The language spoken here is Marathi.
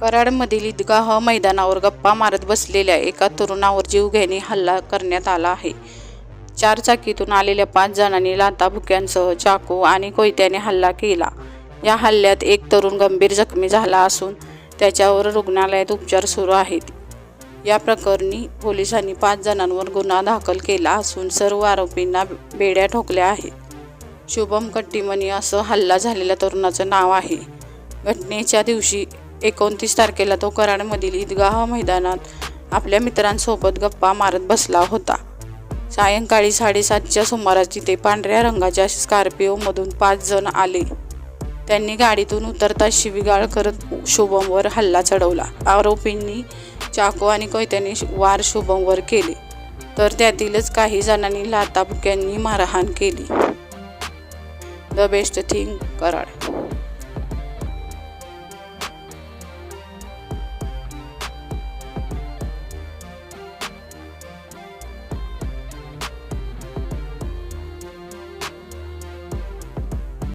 कराडमधील ईदगाह मैदानावर गप्पा मारत बसलेल्या एका तरुणावर जीवघेणी हल्ला करण्यात आला आहे. चार चाकीतून आलेल्या पाच जणांनी लाताभुक्यांसह चाकू आणि कोयत्याने हल्ला केला. या हल्ल्यात एक तरुण गंभीर जखमी झाला असून त्याच्यावर रुग्णालयात उपचार सुरू आहेत. या प्रकरणी पोलिसांनी पाच जणांवर गुन्हा दाखल केला असून सर्व आरोपींना बेड्या ठोकल्या आहेत. शुभम कट्टीमनी असं हल्ला झालेल्या तरुणाचं नाव आहे. घटनेच्या दिवशी एकोणतीस तारखेला तो कराडमधील ईदगाह मैदानात आपल्या मित्रांसोबत गप्पा मारत बसला होता. सायंकाळी साडेसातच्या सुमारास तिथे पांढऱ्या रंगाच्या स्कॉर्पिओमधून पाच जण आले. त्यांनी गाडीतून उतरता शिवीगाळ करत शुभमवर हल्ला चढवला. आरोपींनी चाकू आणि कोयत्याने वार शुभमवर केले तर त्यातीलच काही जणांनी लाताबुक्यांनी मारहाण केली. The best thing Karad